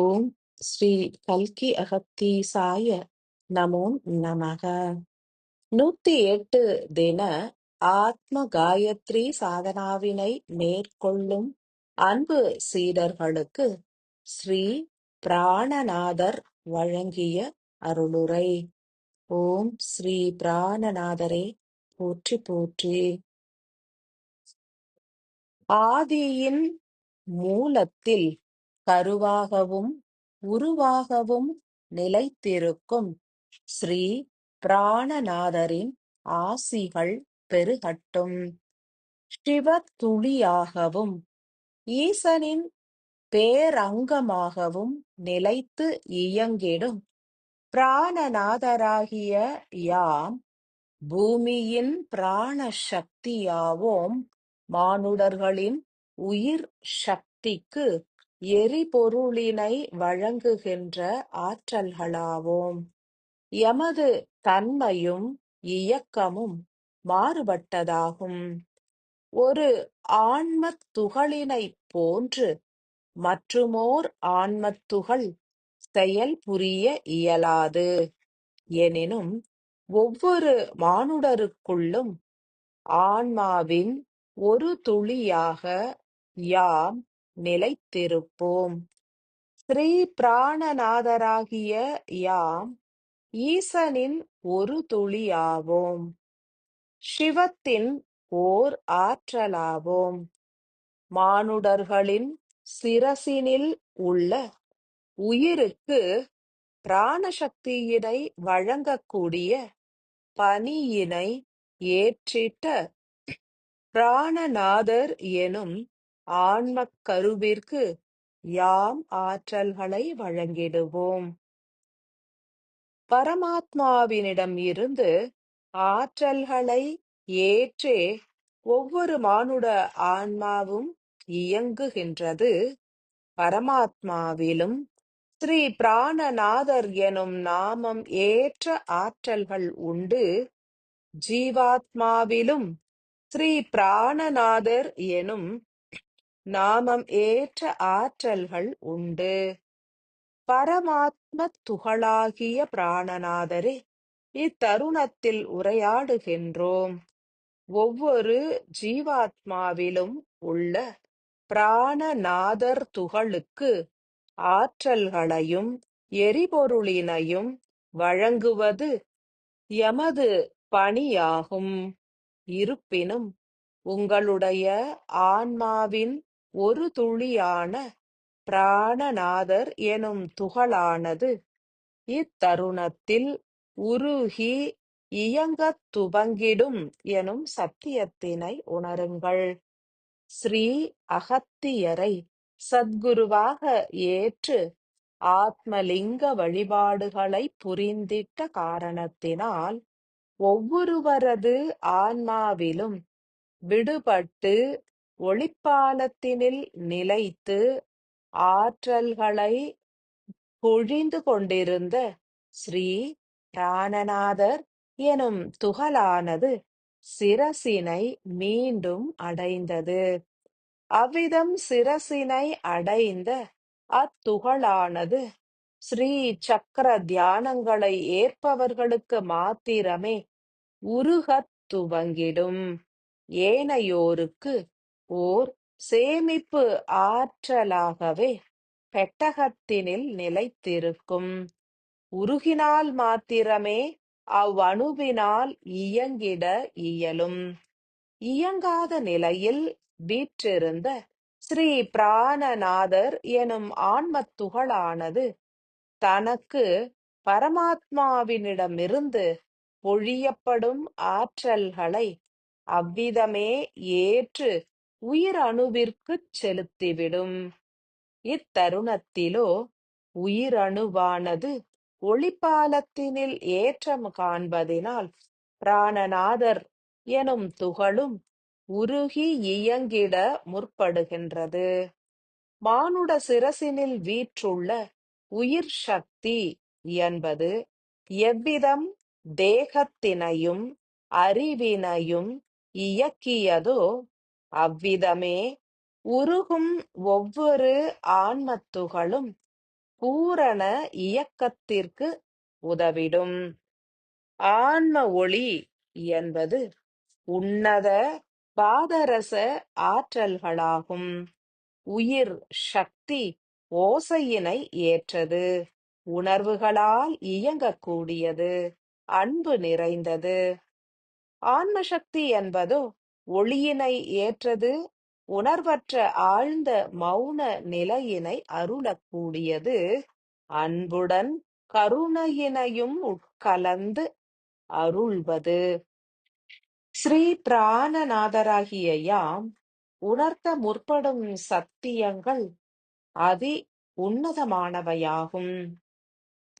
ஓம் ஸ்ரீ கல்கி அகத்தீசாய நமோ நமக. நூத்தி எட்டு தின ஆத்ம காயத்ரி சாதனாவினை மேற்கொள்ளும் அன்பு சீடர்களுக்கு ஸ்ரீ பிராணநாதர் வழங்கிய அருளுரை. ஓம் ஸ்ரீ பிராணநாதரே போற்றி போற்றி. ஆதியின் மூலத்தில் கருவாகவும் உருவாகவும் நிலைத்திருக்கும். ஸ்ரீ பிராணநாதரின் ஆசிகள் பெருகட்டும். சிவ துளியாகவும் ஈசனின் பேரங்கமாகவும் நிலைத்து இயங்கிடும். பிராணநாதராகிய யாம் பூமியின் பிராண சக்தியாவோம் மானுடர்களின் உயிர் சக்திக்கு எரிபொருளினை வழங்குகின்ற ஆற்றல்களாவோம். எமது தன்மையும் இயக்கமும் மாறுபட்டதாகும். ஒரு ஆன்மத் துகளினைப் போன்று மற்றுமோர் ஆன்மத் துகள் இயலாது. எனினும் ஒவ்வொரு மானுடருக்குள்ளும் ஆன்மாவின் ஒரு துளியாக யாம் நிலைத்திருப்போம். ஸ்ரீ பிராணநாதராகிய யாம் ஈசனின் ஒரு துளியாவோம். சிவத்தின் ஓர் ஆற்றலாவோம். மானுடர்களின் சிரசினில் உள்ள உயிருக்கு பிராணசக்தியினை வழங்கக்கூடிய பணியினை ஏற்றிட்ட பிராணநாதர் எனும் ஆன்மக் கருவிற்கு யாம் ஆற்றல்களை வழங்கிடுவோம். பரமாத்மாவினிடம் இருந்து ஆற்றல்களை ஏற்றே ஒவ்வொரு மானுட ஆன்மாவும் இயங்குகின்றது. பரமாத்மாவிலும் ஸ்ரீ பிராணநாதர் எனும் நாமம் ஏற்ற ஆற்றல்கள் உண்டு. ஜீவாத்மாவிலும் ஸ்ரீ பிராணநாதர் எனும் நாமம் ஏற்ற ஆற்றல்கள் உண்டு. பரமாத்ம துகளாகிய பிராணநாதரே இத்தருணத்தில் உரையாடுகின்றோம். ஒவ்வொரு ஜீவாத்மாவிலும் உள்ள பிராணநாதர் துகளுக்கு ஆற்றல்களையும் எரிபொருளினையும் வழங்குவது எமது பணியாகும். இருப்பினும் உங்களுடைய ஆன்மாவின் ஒரு துளியான பிராணநாதர் எனும் துகளானது. இத்தருணத்தில் உருகி இயங்கத் துவங்கிடும் எனும் சத்தியத்தினை உணருங்கள். ஸ்ரீ அகத்தியரை சத்குருவாக ஏற்று ஆத்மலிங்க வழிபாடுகளை புரிந்திட்ட காரணத்தினால் ஒவ்வொருவரது ஆன்மாவிலும் விடுபட்டு ஒளிப்பாலத்தினில் நிலைத்து ஆற்றல்களை பொழிந்து கொண்டிருந்த ஸ்ரீ பிராணநாதர் எனும் துகளானது சிரசினை மீண்டும் அடைந்தது. அவ்விதம் சிரசினை அடைந்த அத்துகளானது ஸ்ரீ சக்கர தியானங்களை ஏற்பவர்களுக்கு மாத்திரமே உருகத் துவங்கிடும். ஏனையோருக்கு ஓர் சேமிப்பு ஆற்றலாகவே பெட்டகத்தினில் நிலைத்திருக்கும். உருகினால் மாத்திரமே அவ்வணுவினால் இயங்கிட இயலும். இயங்காத நிலையில் வீற்றிருந்த ஸ்ரீ பிராணநாதர் எனும் ஆன்மத் துகளானது தனக்கு பரமாத்மாவினிடமிருந்து பொழியப்படும் ஆற்றல்களை அவ்விதமே ஏற்று உயிர் அணுவிற்குச் செலுத்திவிடும். இத்தருணத்திலோ உயிரணுவானது ஒளிப்பாலத்தினில் ஏற்றம் காண்பதினால் பிராணநாதர் எனும் துகளும் உருகி இயங்கிட முற்படுகின்றது. மானுட சிரசினில் வீற்றுள்ள உயிர் சக்தி என்பது எவ்விதம் தேகத்தினையும் அறிவினையும் இயக்கியதோ அவ்விதமே உருகும் ஒவ்வொரு ஆன்மத்துகளும் பூரண இயக்கத்திற்கு உதவிடும். ஆன்ம ஒளி என்பது உன்னத பாதரச ஆற்றல்களாகும். உயிர் சக்தி ஓசையினை ஏற்றது. உணர்வுகளால் இயங்கக்கூடியது. அன்பு நிறைந்தது. ஆன்ம சக்தி என்பதோ ஒளியினை ஏற்றது உணர்வற்ற ஆழ்ந்த மௌன நிலையினை அருளக்கூடியது. அன்புடன் கருணையினையும் உட்கலந்து அருள்வது. ஸ்ரீ பிராணநாதராகிய யாம் உணர்த்த முற்படும் சத்தியங்கள் அதி உன்னதமானவையாகும்.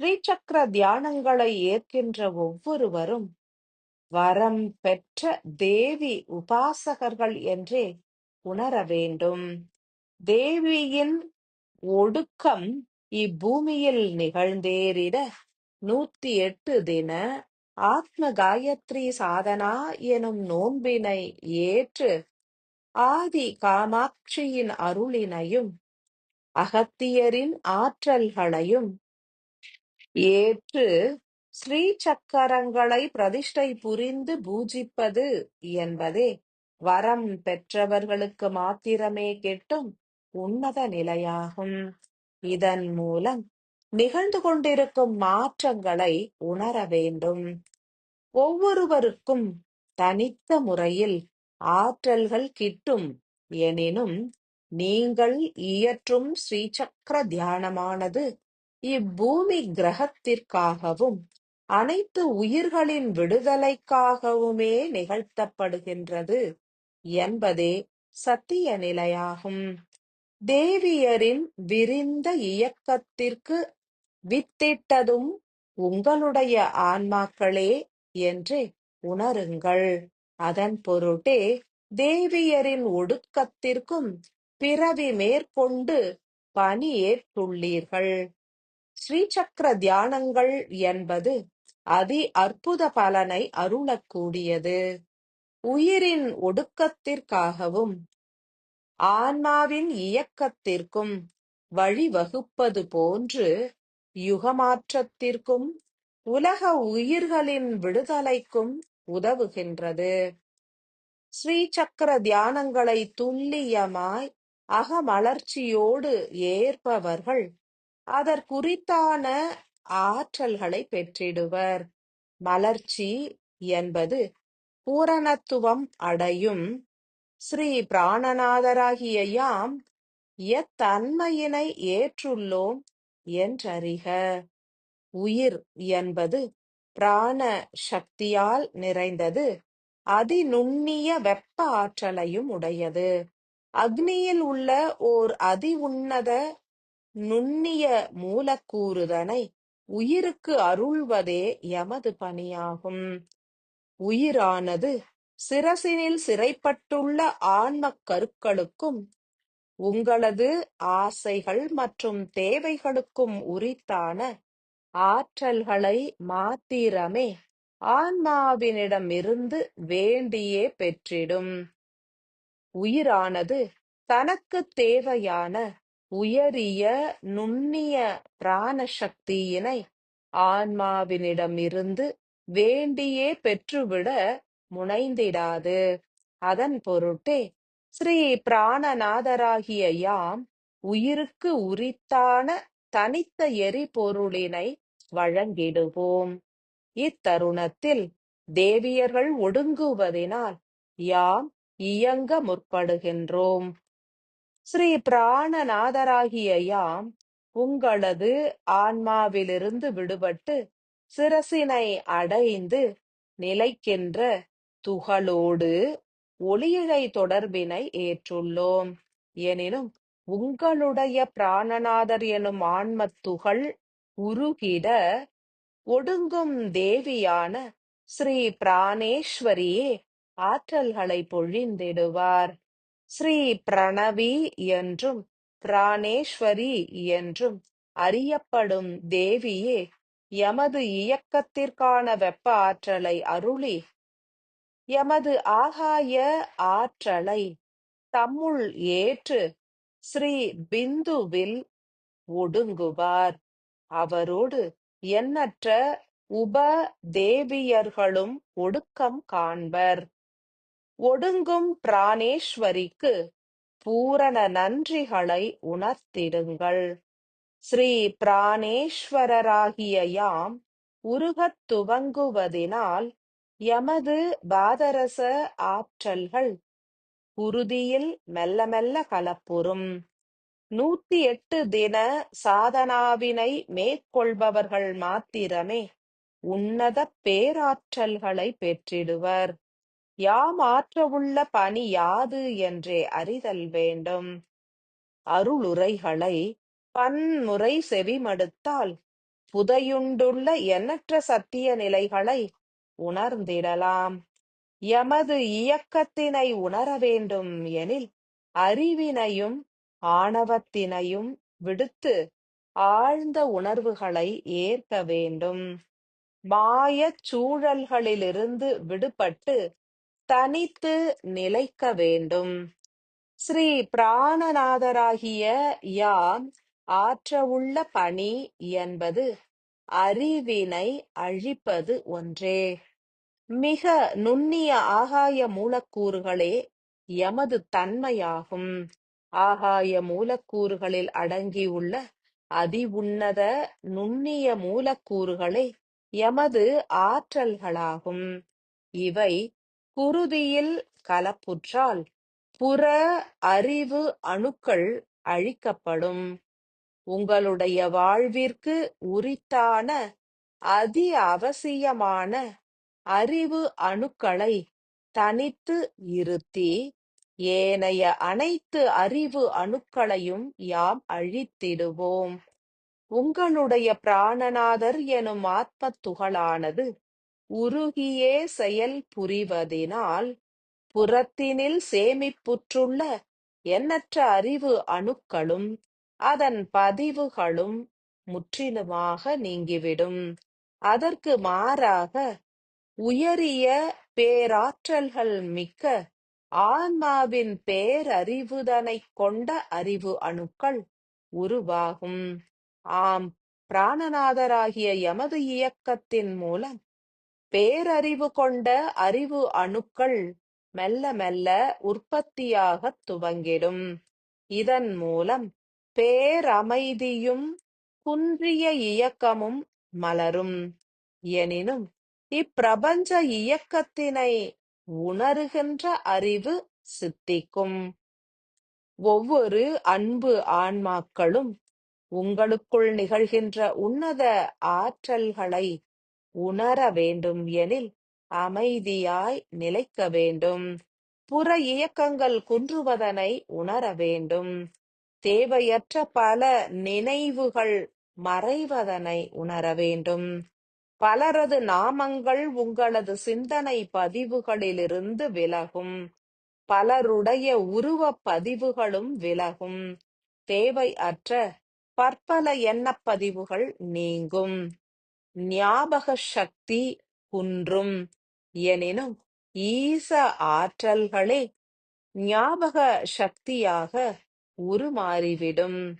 ஸ்ரீசக்கர தியானங்களை ஏற்கின்ற ஒவ்வொருவரும் வரம் பெற்ற தேவி உபாசகர்கள் என்றே உணர வேண்டும். தேவியின் ஒடுக்கம் இப்பூமியில் நிகழ்ந்தேறிட நூத்தி எட்டு தின ஆத்ம காயத்ரி சாதனா எனும் நோன்பினை ஏற்று ஆதி காமாட்சியின் அருளினையும் அகத்தியரின் ஆற்றல்களையும் ஏற்று ஸ்ரீ சக்கரங்களை பிரதிஷ்டை புரிந்து பூஜிப்பது என்பதே வரம் பெற்றவர்களுக்கு மாத்திரமே கிட்டும் உன்னத நிலையாகும். இதன் மூலம் நிகழ்ந்து கொண்டிருக்கும் மாற்றங்களை உணர வேண்டும். ஒவ்வொருவருக்கும் தனித்த முறையில் ஆற்றல்கள் கிட்டும் எனினும் நீங்கள் இயற்றும் ஸ்ரீசக்கர தியானமானது இப்பூமி கிரகத்திற்காகவும் அனைத்து உயிர்களின் விடுதலைக்காகவுமே நிகழ்த்தப்படுகின்றது என்பதே சத்திய நிலையாகும். தேவியரின் விரிந்த இயக்கத்திற்கு வித்திட்டதும் உங்களுடைய ஆன்மாக்களே என்று உணருங்கள். அதன் பொருட்டே தேவியரின் ஒடுக்கத்திற்கும் பிறவி மேற்கொண்டு பணியேற்றுள்ளீர்கள். ஸ்ரீசக்கர தியானங்கள் என்பது அதி அற்புத பலனை அருளக்கூடியது. உயிரின் ஒடுக்கத்திற்காகவும் ஆன்மாவின் இயக்கத்திற்கும் வழிவகுப்பது போன்று யுகமாற்றத்திற்கும் உலக உயிர்களின் விடுதலைக்கும் உதவுகின்றது. ஸ்ரீ சக்கர தியானங்களை துல்லியமாய் அகமலர்ச்சியோடு ஏற்பவர்கள் அதற்குரித்தான ஆற்றல்களை பெற்றிடுவர். மலர்ச்சி என்பது பூரணத்துவம் அடையும். ஸ்ரீ பிராணநாதராகிய யாம் எத்தன்மையினை ஏற்றுள்ளோம் என்றறிக. உயிர் என்பது பிராண சக்தியால் நிறைந்தது. அதிநுண்ணிய வெப்ப ஆற்றலையும் உடையது. அக்னியில் உள்ள ஓர் அதி உன்னத நுண்ணிய மூலக்கூறுதனை உயிருக்கு அருள்வதே எமது பணியாகும். உயிரானது சிரசினில் சிறைப்பட்டுள்ள ஆன்மக் கருக்களுக்கும் உங்களது ஆசைகள் மற்றும் தேவைகளுக்கும் உரித்தான ஆற்றல்களை மாத்திரமே ஆன்மாவினிடமிருந்து வேண்டியே பெற்றிடும். உயிரானது தனக்குத் தேவையான உயரிய நுண்ணிய பிராண சக்தியினை ஆன்மாவினிடமிருந்து வேண்டியே பெற்றுவிட முனைந்திடாது. அதன் பொருட்டே ஸ்ரீ பிராணநாதராகிய யாம் உயிருக்கு உரித்தான தனித்த எரிபொருளினை வழங்கிடுவோம். இத்தருணத்தில் தேவியர்கள் ஒடுங்குவதினால் யாம் இயங்க முற்படுகின்றோம். ஸ்ரீ பிராணநாதராகிய யாம் உங்களது ஆன்மாவிலிருந்து விடுபட்டு சிரசினை அடைந்து நிலைக்கின்ற துகளோடு ஒளியிழை தொடர்பினை ஏற்றுள்ளோம். எனினும் உங்களுடைய பிராணநாதர் எனும் ஆன்ம துகள் உருகிட ஒடுங்கும் தேவியான ஸ்ரீ பிராணேஸ்வரியே ஆற்றல்களை பொழிந்திடுவார். ஸ்ரீ பிரணவி என்றும் பிராணேஸ்வரி என்றும் அறியப்படும் தேவியே எமது இயக்கத்திற்கான வெப்ப ஆற்றலை அருளி எமது ஆகாய ஆற்றலை தம்முள் ஏற்று ஸ்ரீ பிந்துவில் ஒடுங்குவார். அவரோடு எண்ணற்ற உப தேவியர்களும் ஒடுக்கம் காண்பர். ஒடுங்கும் பிராணேஸ்வரிக்கு பூரண நன்றிகளை உணர்த்திடுங்கள். ஸ்ரீ பிராணேஸ்வரராகிய யாம் உருகத் துவங்குவதினால் எமது பாதரச ஆற்றல்கள் குருதியில் மெல்ல மெல்ல கலப்புறும் நூத்தி எட்டு தின சாதனாவினை மேற்கொள்பவர்கள் மாத்திரமே உன்னத பேராற்றல்களை பெற்றிடுவர். யாம் ஆற்றவுள்ள பணி யாது என்றே அறிதல் வேண்டும். அருளுரைகளை பன்முறை செவிமடுத்தால் புதையுண்டுள்ள எண்ணற்ற சத்திய நிலைகளை உணர்ந்திடலாம். எமது இயக்கத்தினை உணர வேண்டும் எனில் அறிவினையும் ஆணவத்தினையும் விடுத்து ஆழ்ந்த உணர்வுகளை ஏற்க வேண்டும். மாயச் சூழல்களிலிருந்து விடுபட்டு தனித்து நிலைக்க வேண்டும். ஸ்ரீ பிராணநாதராகிய யாம் ஆற்றவுள்ள பணி என்பது அறிவினை அழிப்பது ஒன்றே. மிக நுண்ணிய ஆகாய மூலக்கூறுகளே எமது தன்மையாகும். ஆகாய மூலக்கூறுகளில் அடங்கியுள்ள அதி உன்னத நுண்ணிய மூலக்கூறுகளே எமது ஆற்றல்களாகும். இவை குருதியில் கலப்புற்றால் புற அறிவு அணுக்கள் அழிக்கப்படும். உங்களுடைய வாழ்விற்கு உரித்தான அதி அவசியமான அறிவு அணுக்களை தனித்து இருத்தி ஏனைய அனைத்து அறிவு அணுக்களையும் யாம் அழித்திடுவோம். உங்களுடைய பிராணநாதர் எனும் ஆத்ம துகளானது உருகியே செயல் புரிவதினால் புறத்தினில் சேமிப்புற்றுள்ள எண்ணற்ற அறிவு அணுக்களும் அதன் பதிவுகளும் முற்றிலுமாக நீங்கிவிடும். அதற்கு மாறாக உயரிய பேராற்றல்கள் மிக்க ஆன்மாவின் பேரறிவுதனைக் கொண்ட அறிவு அணுக்கள் உருவாகும். ஆம் பிராணநாதராகிய எமது இயக்கத்தின் மூலம் பேரறிவு கொண்ட அறிவு அணுக்கள் மெல்ல மெல்ல உற்பத்தியாகத் துவங்கிடும். இதன் மூலம் பேரமைதியும் குன்றிய இயக்கமும் மலரும். எனினும் இப்பிரபஞ்ச இயக்கத்தினை உணருகின்ற அறிவு சித்திக்கும். ஒவ்வொரு அன்பு ஆன்மாக்களும் உங்களுக்குள் நிகழ்கின்ற உன்னத ஆற்றல்களை உணர வேண்டும் எனில் அமைதியாய் நிலைக்க வேண்டும். புற இயக்கங்கள் குன்றுவதனை உணர வேண்டும். தேவையற்ற பல நினைவுகள் மறைவதனை உணர வேண்டும். பலரது நாமங்கள் உங்களது சிந்தனை பதிவுகளிலிருந்து விலகும். பலருடைய உருவப் பதிவுகளும் விலகும். தேவை அற்ற பற்பல எண்ணப்பதிவுகள் நீங்கும். ஞாபக சக்தி குன்றும் எனினும் ஈச ஆற்றல்களே ஞாபக சக்தியாக உருமாறிவிடும்.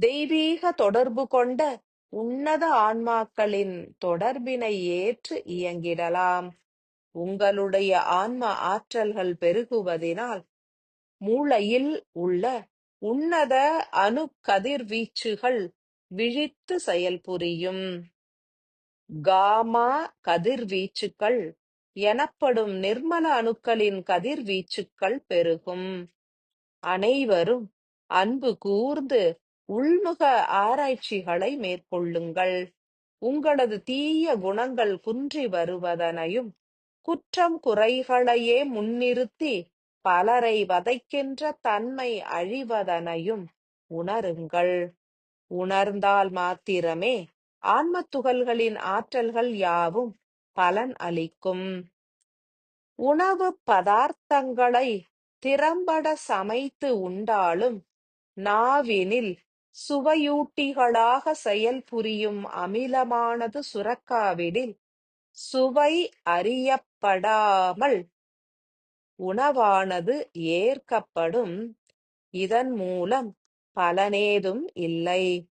தெய்வீக தொடர்பு கொண்ட உன்னத ஆன்மாக்களின் தொடர்பினை ஏற்று இயங்கிடலாம். உங்களுடைய ஆன்ம ஆற்றல்கள் பெருகுவதினால் மூளையில் உள்ள உன்னத அணு கதிர்வீச்சுகள் விழித்து செயல்புரியும். காமா கதிர்வீச்சுக்கள் எனப்படும் நிர்மல அணுக்களின் கதிர்வீச்சுக்கள் பெருகும். அனைவரும் அன்பு கூர்ந்து உள்முக ஆராய்ச்சிகளை மேற்கொள்ளுங்கள். உங்களது தீய குணங்கள் குன்றி வருவதனையும் குற்றம் குறைகளையே முன்னிறுத்தி பலரை வதைக்கின்ற தன்மை அழிவதனையும் உணருங்கள். உணர்ந்தால் மாத்திரமே ஆன்மத் துகள்களின் ஆற்றல்கள் யாவும் பலன் அளிக்கும். உணவு பதார்த்தங்களை திறம்பட சமைத்து உண்டாலும் நாவினில் சுவையூட்டிகளாக செயல்புரியும் அமிலமானது சுரக்காவிடில் சுவை அறியப்படாமல் உணவானது ஏற்கப்படும். இதன் மூலம் பலனேதும் இல்லை.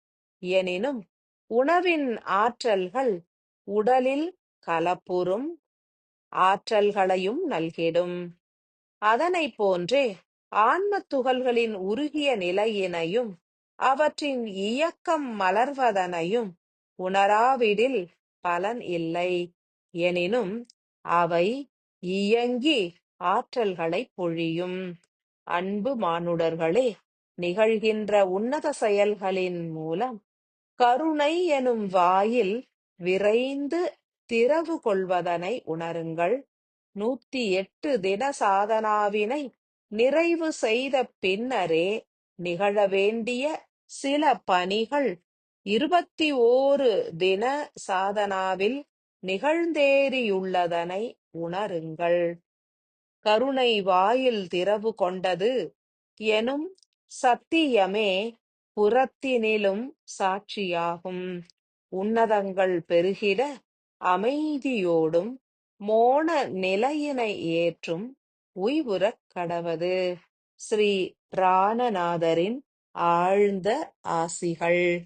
எனினும் உணவின் ஆற்றல்கள் உடலில் கலப்புறும் ஆற்றல்களையும் நல்கிடும். அதனைப் போன்றே ஆன்மத் துகள்களின் உருகிய நிலையினையும் அவற்றின் இயக்கம் மலர்வதனையும் உணராவிடில் பலன் இல்லை. எனினும் அவை இயங்கி ஆற்றல்களைப் பொழியும். அன்பு மானுடர்களே நிகழ்கின்ற உன்னத செயல்களின் மூலம் கருணை எனும் வாயில் விரைந்து திறவு கொள்வதனை உணருங்கள். நூத்தி எட்டு தின சாதனாவினை நிறைவு செய்த பின்னரே நிகழ வேண்டிய சில பணிகள் இருபத்தி ஓரு தின சாதனாவில் நிகழ்ந்தேறியுள்ளதனை உணருங்கள். கருணை வாயில் திறவு கொண்டது எனும் சத்தியமே புறத்தினிலும் சாட்சியாகும். உன்னதங்கள் பெருகிட அமைதியோடும் மோன நிலையினை ஏற்றும் உய்வுறக் கடவது. ஸ்ரீ பிராணநாதரின் ஆழ்ந்த ஆசிகள்.